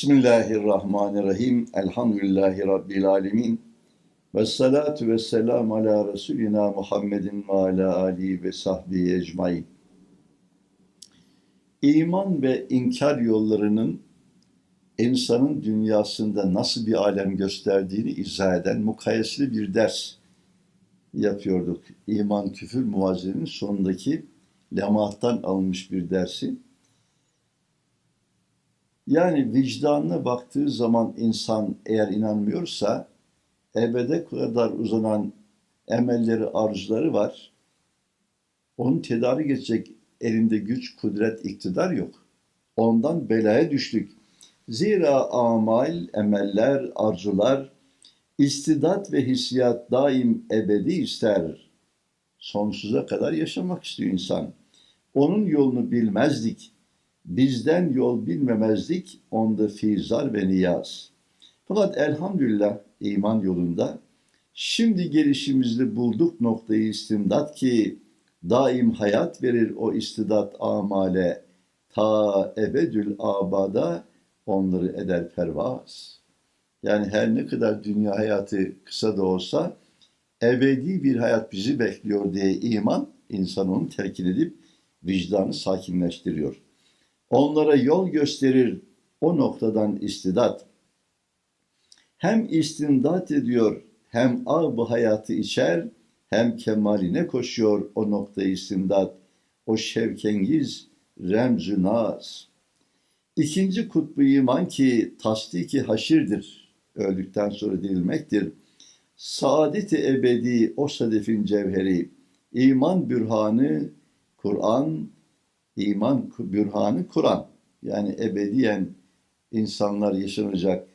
Bismillahirrahmanirrahim. Elhamdülillahi Rabbil alemin. Ve salatu ve selam ala Resulina Muhammedin ve ala alihi ve sahbihi ecmain. İman ve inkar yollarının insanın dünyasında nasıl bir alem gösterdiğini izah eden mukayeseli bir ders yapıyorduk. İman küfür muazzenin sonundaki lemaattan alınmış bir dersi. Yani vicdanına baktığı zaman insan eğer inanmıyorsa ebede kadar uzanan emelleri, arzuları var. Onu tedarik edecek elinde güç, kudret, iktidar yok. Ondan belaya düştük. Zira amal, emeller, arzular, istidat ve hissiyat daim ebedi ister. Sonsuza kadar yaşamak istiyor insan. Onun yolunu bilmezdik. Bizden yol bilmemezdik. Onda fizar ve niyaz. Fakat elhamdülillah iman yolunda şimdi gelişimizde bulduk noktayı istimdat ki daim hayat verir o istidat amale ta ebedül abada onları eder pervaz. Yani her ne kadar dünya hayatı kısa da olsa ebedi bir hayat bizi bekliyor diye iman insan onu telkin edip vicdanı sakinleştiriyor. Onlara yol gösterir o noktadan istidat. Hem istindat ediyor hem ağ hayatı içer hem kemaline koşuyor o nokta istindat. O şevkengiz remzü naz. İkinci kutbu iman ki tasdiki haşirdir. Öldükten sonra dirilmektir. Saadet-i ebedi o sadefin cevheri. İman bürhanı Kur'an, iman bürhanı Kur'an. Yani ebediyen insanlar yaşanacak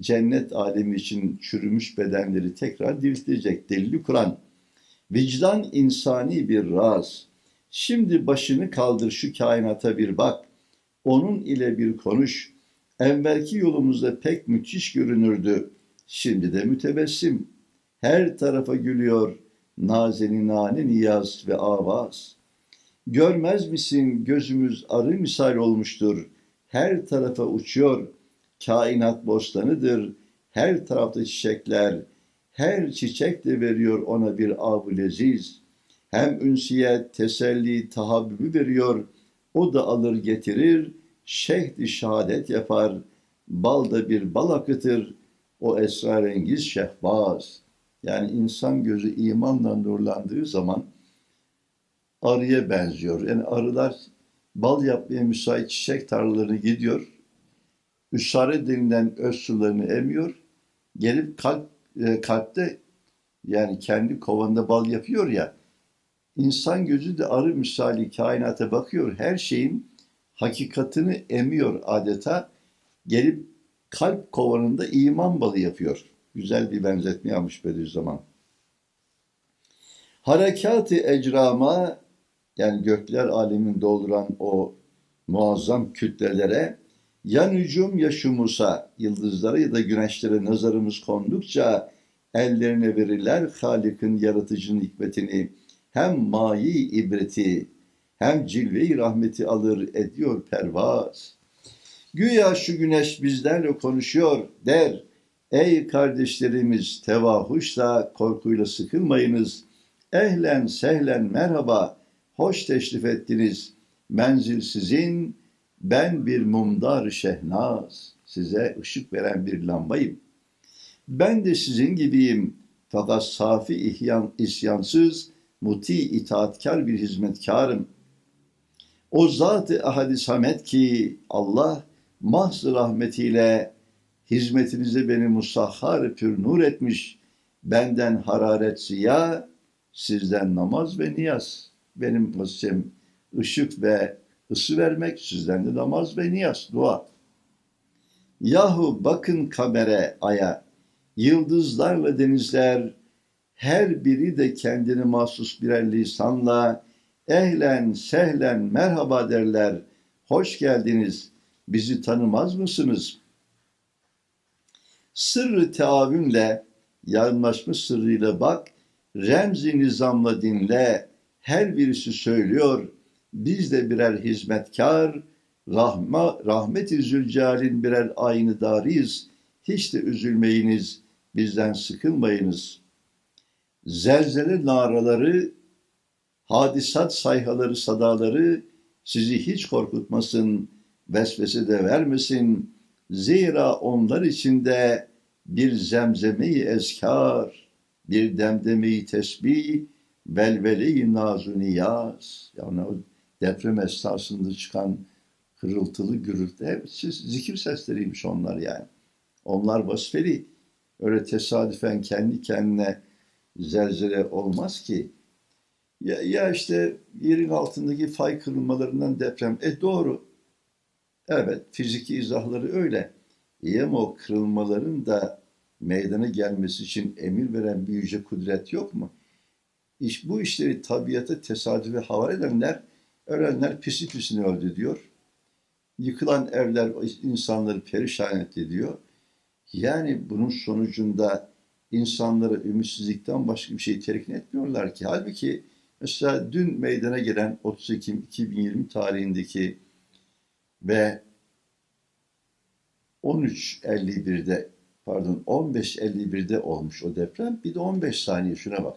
cennet alemi için çürümüş bedenleri tekrar diriltecek. Delili Kur'an. Vicdan insani bir raz. Şimdi başını kaldır şu kainata bir bak. Onun ile bir konuş. Evvelki yolumuzda pek müthiş görünürdü. Şimdi de mütebessim. Her tarafa gülüyor nazeninane niyaz ve avaz. Görmez misin gözümüz arı misal olmuştur. Her tarafa uçuyor. Kainat bostanıdır. Her tarafta çiçekler. Her çiçek de veriyor ona bir av leziz. Hem ünsiyet, teselli, tahabbübü veriyor. O da alır getirir. Şehdi şehadet yapar. Balda bir bal akıtır. O esrarengiz şehbaz. Yani insan gözü imanla nurlandığı zaman arıya benziyor. Yani arılar bal yapmaya müsait çiçek tarlalarına gidiyor. Üssare denilen öz sularını emiyor. Gelip kalp, e, kalpte yani kendi kovanında bal yapıyor ya. İnsan gözü de arı misali kainata bakıyor. Her şeyin hakikatini emiyor adeta. Gelip kalp kovanında iman balı yapıyor. Güzel bir benzetme yapmış Bediüzzaman. Harekatı ecrama yani gökler alemin dolduran o muazzam kütlelere ya nücum ya şumusa yıldızlara ya da güneşlere nazarımız kondukça ellerine verirler Halik'in yaratıcının hikmetini hem mayi ibreti hem cilve-i rahmeti alır ediyor pervaz. Güya şu güneş bizlerle konuşuyor der. Ey kardeşlerimiz tevahuşla korkuyla sıkılmayınız. Ehlen sehlen merhaba hoş teşrif ettiniz. Menzil sizin, ben bir mumdar şehnaz, size ışık veren bir lambayım. Ben de sizin gibiyim fakat safi ihyan, isyansız, muti itaatkar bir hizmetkarım. O zat-ı ahadi samet ki Allah mahz rahmetiyle hizmetinize beni musahhar pür nur etmiş, benden hararet ziya, sizden namaz ve niyaz.'' Benim vazifem ışık ve ısı vermek, sizden de namaz ve niyaz, dua. Yahu bakın kamera, aya, yıldızlarla denizler, her biri de kendini mahsus birer lisanla, ehlen, sehlen, merhaba derler, hoş geldiniz, bizi tanımaz mısınız? Sırrı teavünle, yardımlaşma sırrıyla bak, remzi nizamla dinle, her birisi söylüyor, biz de birer hizmetkar, Rahma, rahmet-i zülcelal'in birer aynı darıyız. Hiç de üzülmeyiniz, bizden sıkılmayınız. Zelzele naraları, hadisat sayhaları, sadaları sizi hiç korkutmasın, vesvese de vermesin. Zira onlar içinde bir zemzemeyi ezkar, bir demdemeyi tesbih, velvele-i nazu niyaz. Yani o deprem esnasında çıkan hırıltılı gürültü hepsi zikir sesleriymiş onlar yani. Onlar vasfeli. Öyle tesadüfen kendi kendine zelzele olmaz ki. Ya, ya işte yerin altındaki fay kırılmalarından deprem. E doğru. Evet fiziki izahları öyle. İyi ama o kırılmaların da meydana gelmesi için emir veren bir yüce kudret yok mu? İş, bu işleri tabiata tesadüfe havale edenler, ölenler pisi pisine öldü diyor. Yıkılan evler insanları perişan etti diyor. Yani bunun sonucunda insanlara ümitsizlikten başka bir şey telkin etmiyorlar ki. Halbuki mesela dün meydana gelen 30 Ekim 2020 tarihindeki ve 13.51'de pardon 15.51'de olmuş o deprem. Bir de 15 saniye şuna bak.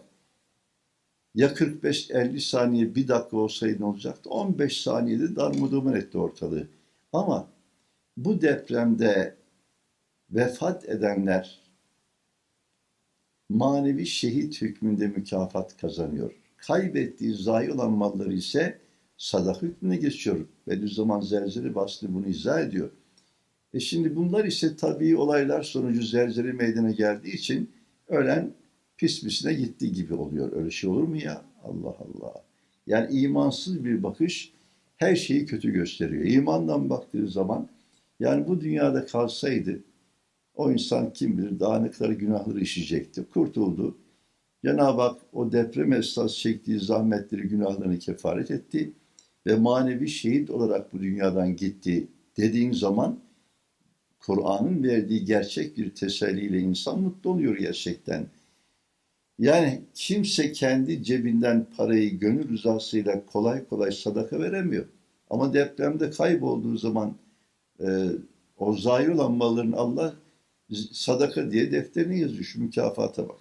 Ya 45-50 saniye bir dakika olsaydı ne olacaktı? 15 saniyede darmadağın etti ortalığı. Ama bu depremde vefat edenler manevi şehit hükmünde mükafat kazanıyor. Kaybettiği zayi olan malları ise sadaka hükmüne geçiyor. Bediüzzaman Zerzeri bastı bunu izah ediyor. E şimdi bunlar ise tabii olaylar sonucu zerzeri meydana geldiği için ölen pis pisine gitti gibi oluyor. Öyle şey olur mu ya? Allah Allah. Yani imansız bir bakış her şeyi kötü gösteriyor. İmandan baktığı zaman yani bu dünyada kalsaydı o insan kim bilir kadar günahları işleyecekti. Kurtuldu. Cenab-ı Hak o deprem esas çektiği zahmetleri, günahlarını kefaret etti ve manevi şehit olarak bu dünyadan gitti dediğin zaman Kur'an'ın verdiği gerçek bir teselliyle insan mutlu oluyor gerçekten. Yani kimse kendi cebinden parayı gönül rızasıyla kolay kolay sadaka veremiyor. Ama depremde kaybolduğu zaman e, o zayi olan malların Allah sadaka diye defterine yazıyor. Şu mükafata bak.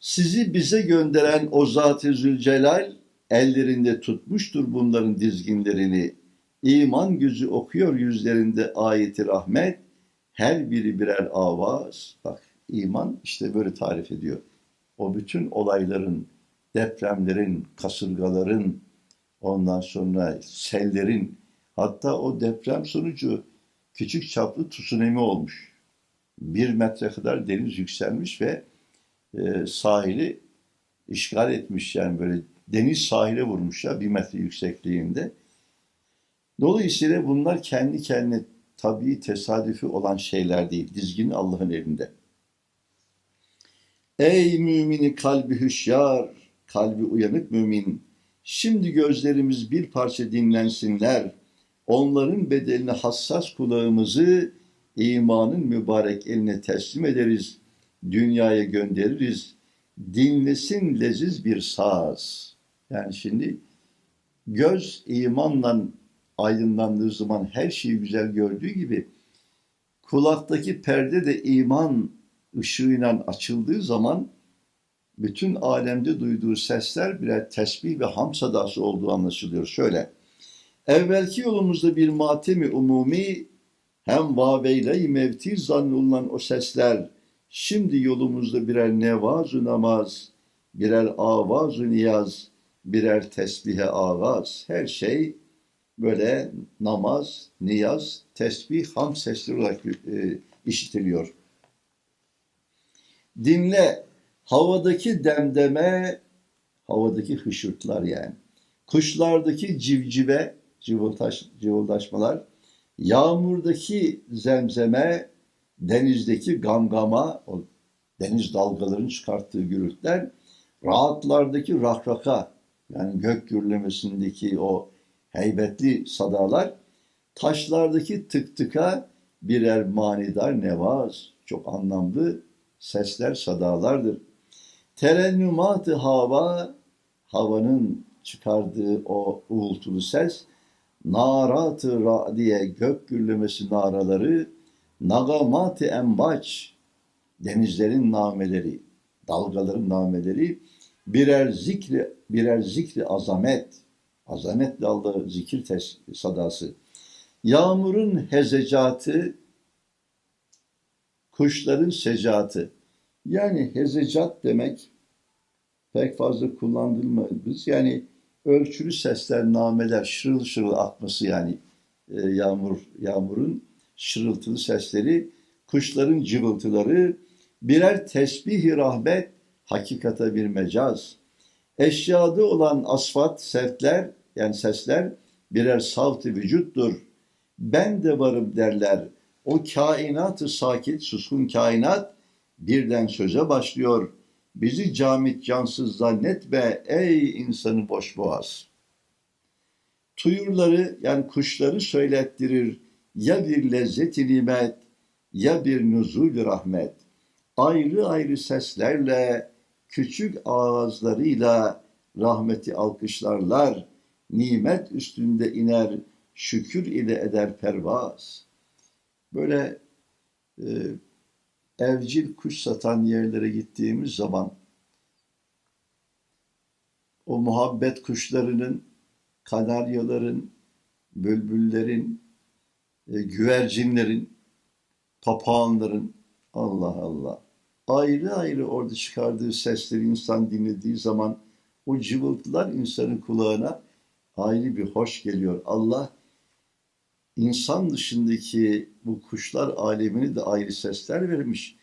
Sizi bize gönderen o Zat-ı Zülcelal ellerinde tutmuştur bunların dizginlerini. İman gözü okuyor yüzlerinde ayeti rahmet. Her biri birer avaz. Bak iman işte böyle tarif ediyor. O bütün olayların, depremlerin, kasırgaların, ondan sonra sellerin, hatta o deprem sonucu küçük çaplı tsunami olmuş. Bir metre kadar deniz yükselmiş ve e, sahili işgal etmiş yani böyle deniz sahile vurmuş ya bir metre yüksekliğinde. Dolayısıyla bunlar kendi kendine tabii tesadüfi olan şeyler değil. Dizgin Allah'ın elinde. Ey mümini kalbi hüşyar, kalbi uyanık mümin, şimdi gözlerimiz bir parça dinlensinler, onların bedeline hassas kulağımızı imanın mübarek eline teslim ederiz, dünyaya göndeririz, dinlesin leziz bir saz. Yani şimdi göz imanla aydınlandığı zaman her şeyi güzel gördüğü gibi kulaktaki perde de iman ışığıyla açıldığı zaman bütün alemde duyduğu sesler birer tesbih ve ham sadası olduğu anlaşılıyor. Şöyle, evvelki yolumuzda bir matemi umumi hem vaveyle mevti zannolunan o sesler şimdi yolumuzda birer nevazu namaz, birer avazu niyaz, birer tesbihe ağaz. Her şey böyle namaz, niyaz, tesbih, ham sesleri olarak e, işitiliyor. Dinle havadaki demdeme, havadaki hışırtlar yani. Kuşlardaki civcive, cıvıldaş, cıvıldaşmalar, yağmurdaki zemzeme, denizdeki gangama, o deniz dalgalarının çıkarttığı gürültüler, rahatlardaki rahraka, yani gök gürlemesindeki o heybetli sadalar, taşlardaki tık tıka birer manidar nevaz, çok anlamlı sesler, sadalardır. Terennümat-ı hava, havanın çıkardığı o uğultulu ses narat-ı diye gök gürlemesi naraları nagamat-ı embaç denizlerin nameleri dalgaların nameleri birer zikri birer zikri azamet azametle Allah'ı zikir tes, sadası yağmurun hezecatı kuşların secatı yani hezecat demek pek fazla kullanılmaz. Yani ölçülü sesler, nameler, şırıl şırıl akması yani e, yağmur yağmurun şırıltılı sesleri, kuşların cıvıltıları, birer tesbih rahmet, hakikata bir mecaz. Eşyada olan asfat, sertler yani sesler birer savt-ı vücuttur. Ben de varım derler. O kainatı sakit, suskun kainat birden söze başlıyor. Bizi camit cansız zannetme ey insanı boş boğaz. Tuyurları yani kuşları söylettirir ya bir lezzet-i nimet ya bir nuzul rahmet. Ayrı ayrı seslerle küçük ağızlarıyla rahmeti alkışlarlar. Nimet üstünde iner, şükür ile eder pervaz. Böyle e, evcil kuş satan yerlere gittiğimiz zaman o muhabbet kuşlarının, kanaryaların, bülbüllerin, e, güvercinlerin, papağanların Allah Allah ayrı ayrı orada çıkardığı sesleri insan dinlediği zaman o cıvıltılar insanın kulağına ayrı bir hoş geliyor. Allah insan dışındaki bu kuşlar alemini de ayrı sesler vermiş.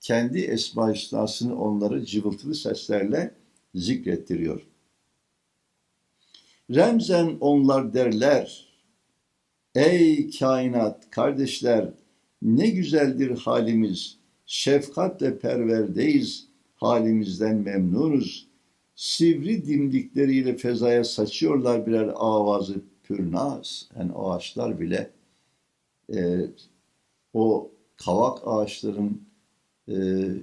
Kendi esma hüsnasını onlara cıvıltılı seslerle zikrettiriyor. Remzen onlar derler, ey kainat kardeşler ne güzeldir halimiz, şefkatle perverdeyiz, halimizden memnunuz. Sivri dimdikleriyle fezaya saçıyorlar birer avazı pürnaz. Yani o ağaçlar bile e, o kavak ağaçların e,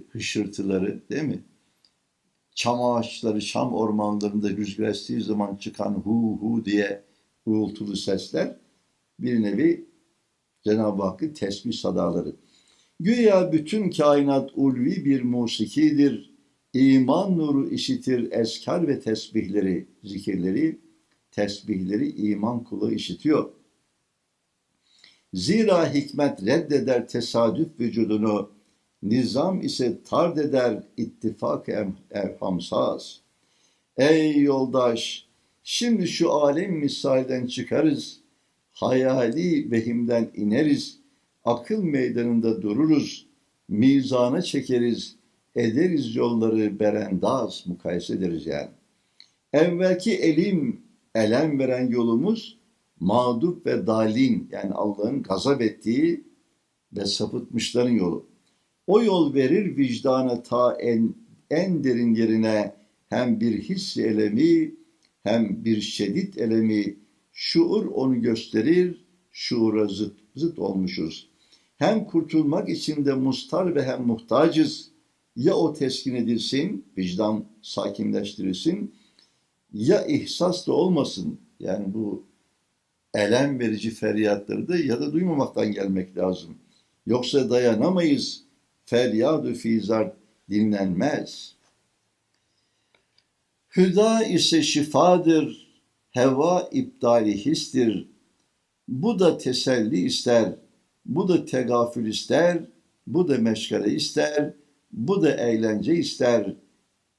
hışırtıları değil mi? Çam ağaçları, çam ormanlarında rüzgar estiği zaman çıkan hu hu diye uğultulu sesler bir nevi Cenab-ı Hakk'ın tesbih sadaları. Güya bütün kainat ulvi bir musikidir. İman nuru işitir eskar ve tesbihleri, zikirleri, tesbihleri iman kulu işitiyor. Zira hikmet reddeder tesadüf vücudunu, nizam ise tard eder ittifak evhamsaz. Ey yoldaş, şimdi şu alem misalden çıkarız, hayali vehimden ineriz, akıl meydanında dururuz, mizana çekeriz, ederiz yolları berendaz, mukayese ederiz yani. Evvelki elim, elem veren yolumuz, mağdup ve dalin, yani Allah'ın gazap ettiği ve sapıtmışların yolu. O yol verir vicdana ta en, en derin yerine hem bir his elemi hem bir şiddet elemi şuur onu gösterir, şuura zıt, zıt olmuşuz. Hem kurtulmak için de mustar ve hem muhtacız. Ya o teskin edilsin, vicdan sakinleştirilsin, ya ihsas da olmasın. Yani bu elem verici feryatları da ya da duymamaktan gelmek lazım. Yoksa dayanamayız. Feryadu fizar dinlenmez. Hüda ise şifadır, heva iptali histir. Bu da teselli ister, bu da tegafül ister, bu da meşgale ister, bu da eğlence ister.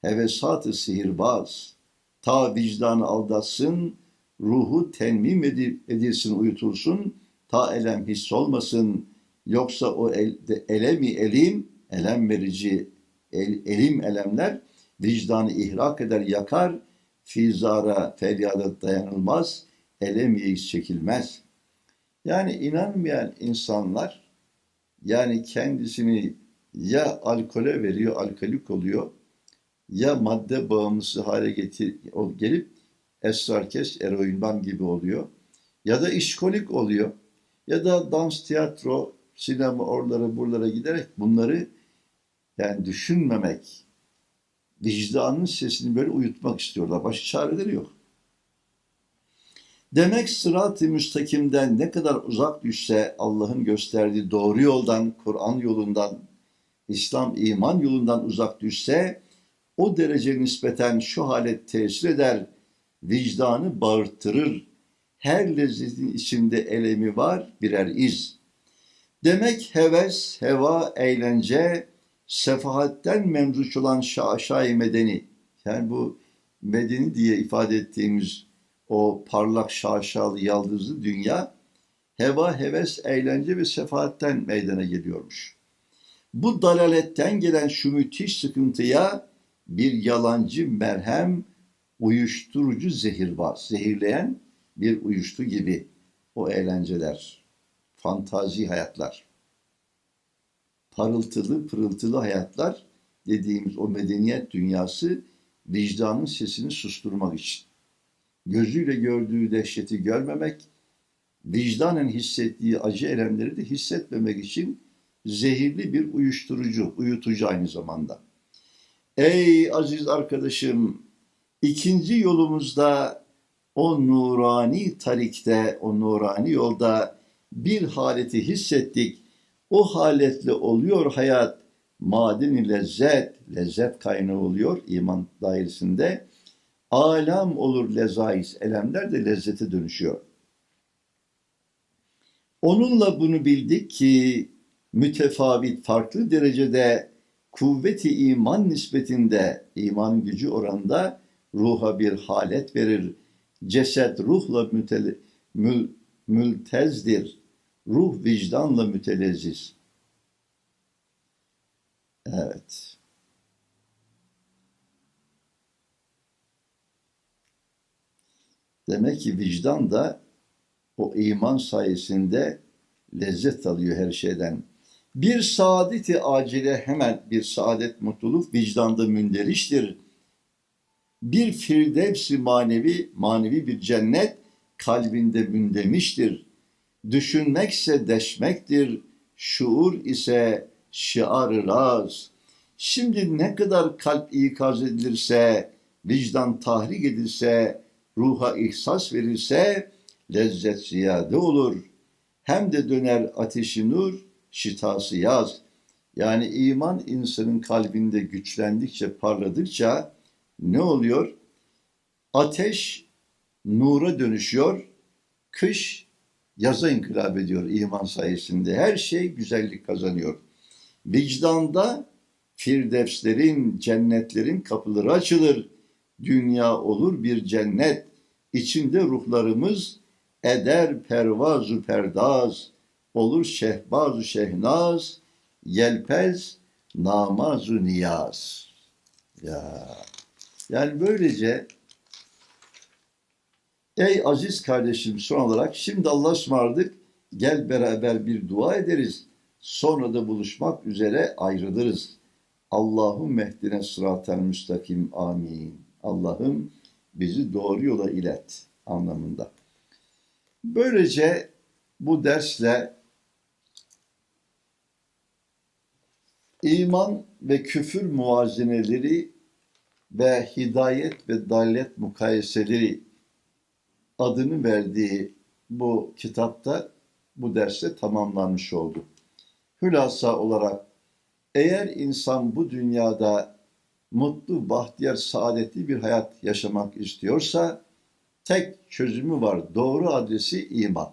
Hevesat-ı sihirbaz, ta vicdanı aldatsın, ruhu tenmim edilsin, uyutulsun, ta elem hiss olmasın. Yoksa o el, elemi elim, elem verici el, elim elemler vicdanı ihrak eder, yakar, fizara, feryada dayanılmaz, elem yeis çekilmez. Yani inanmayan insanlar, yani kendisini ya alkole veriyor, alkolik oluyor, ya madde bağımlısı hale getir, gelip esrarkeş, eroinman gibi oluyor, ya da işkolik oluyor, ya da dans, tiyatro, sinema oralara buralara giderek bunları yani düşünmemek, vicdanın sesini böyle uyutmak istiyorlar. Başka çareleri yok. Demek sırat-ı müstakimden ne kadar uzak düşse Allah'ın gösterdiği doğru yoldan, Kur'an yolundan, İslam iman yolundan uzak düşse o derece nispeten şu halet tesir eder, vicdanı bağırttırır. Her lezzetin içinde elemi var birer iz. Demek heves, heva, eğlence, sefahatten memzuç olan şaşay medeni. Yani bu medeni diye ifade ettiğimiz o parlak şaşalı yaldızlı dünya heva, heves, eğlence ve sefahatten meydana geliyormuş. Bu dalaletten gelen şu müthiş sıkıntıya bir yalancı merhem, uyuşturucu zehir var. Zehirleyen bir uyuştu gibi o eğlenceler, fantazi hayatlar. Parıltılı, pırıltılı hayatlar dediğimiz o medeniyet dünyası vicdanın sesini susturmak için. Gözüyle gördüğü dehşeti görmemek, vicdanen hissettiği acı elemleri de hissetmemek için zehirli bir uyuşturucu, uyutucu aynı zamanda. Ey aziz arkadaşım, ikinci yolumuzda o nurani tarikte, o nurani yolda bir haleti hissettik. O haletle oluyor hayat, madeni lezzet, lezzet kaynağı oluyor iman dairesinde. Alam olur lezais, elemler de lezzete dönüşüyor. Onunla bunu bildik ki mütefavit farklı derecede kuvveti iman nispetinde iman gücü oranında ruha bir halet verir. Ceset ruhla mütele, mül, mültezdir. Ruh vicdanla mütelezziz. Evet. Demek ki vicdan da o iman sayesinde lezzet alıyor her şeyden. Bir saadeti acile hemen bir saadet mutluluk vicdanda münderiştir. Bir firdevsi manevi, manevi bir cennet kalbinde mündemiştir. Düşünmekse deşmektir, şuur ise şiar raz. Şimdi ne kadar kalp ikaz edilirse, vicdan tahrik edilse, ruha ihsas verilse, lezzet ziyade olur. Hem de döner ateşi nur, şitası yaz. Yani iman insanın kalbinde güçlendikçe, parladıkça ne oluyor? Ateş nura dönüşüyor, kış yaza inkılap ediyor iman sayesinde. Her şey güzellik kazanıyor. Vicdanda firdevslerin, cennetlerin kapıları açılır. Dünya olur bir cennet. İçinde ruhlarımız eder pervazu perdaz olur şehbazu şehnaz, yelpez namazu niyaz. Ya. Yani böylece ey aziz kardeşim son olarak şimdi Allah ısmarladık gel beraber bir dua ederiz. Sonra da buluşmak üzere ayrılırız. Allah'ım mehdine sıratel müstakim amin. Allah'ım bizi doğru yola ilet anlamında. Böylece bu dersle iman ve küfür muvazeneleri ve hidayet ve dalet mukayeseleri adını verdiği bu kitapta bu derste tamamlanmış oldu. Hülasa olarak eğer insan bu dünyada mutlu, bahtiyar, saadetli bir hayat yaşamak istiyorsa tek çözümü var. Doğru adresi iman.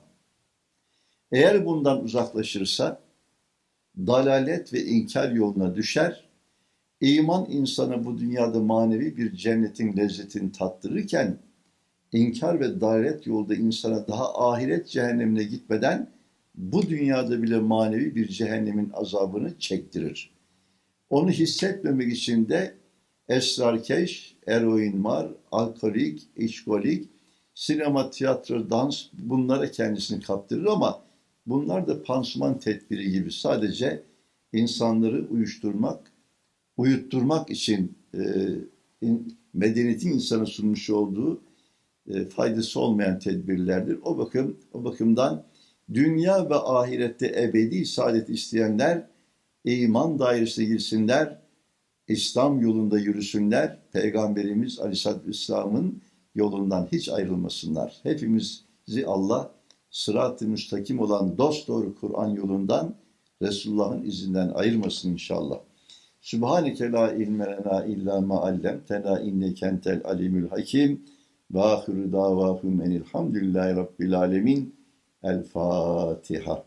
Eğer bundan uzaklaşırsa dalalet ve inkar yoluna düşer. İman insanı bu dünyada manevi bir cennetin lezzetini tattırırken inkar ve dalalet yolda insana daha ahiret cehennemine gitmeden bu dünyada bile manevi bir cehennemin azabını çektirir. Onu hissetmemek için de esrarkeş, eroin var, alkolik, içkolik, sinema, tiyatro, dans bunlara kendisini kaptırır ama Bunlar da pansuman tedbiri gibi sadece insanları uyuşturmak, uyutturmak için e, in, medeniyetin insana sunmuş olduğu e, faydası olmayan tedbirlerdir. O bakım o bakımdan dünya ve ahirette ebedi saadet isteyenler iman dairesine girsinler, İslam yolunda yürüsünler, Peygamberimiz Aleyhisselatü Vesselam'ın yolundan hiç ayrılmasınlar. Hepimiz Bizi Allah sırat-ı müstakim olan dosdoğru Kur'an yolundan Resulullah'ın izinden ayırmasın inşallah. Subhaneke la ilme illa ma allamtena inneke entel alimul hakim. Ve ahiru davahum enilhamdülillahi rabbil alemin. El Fatiha.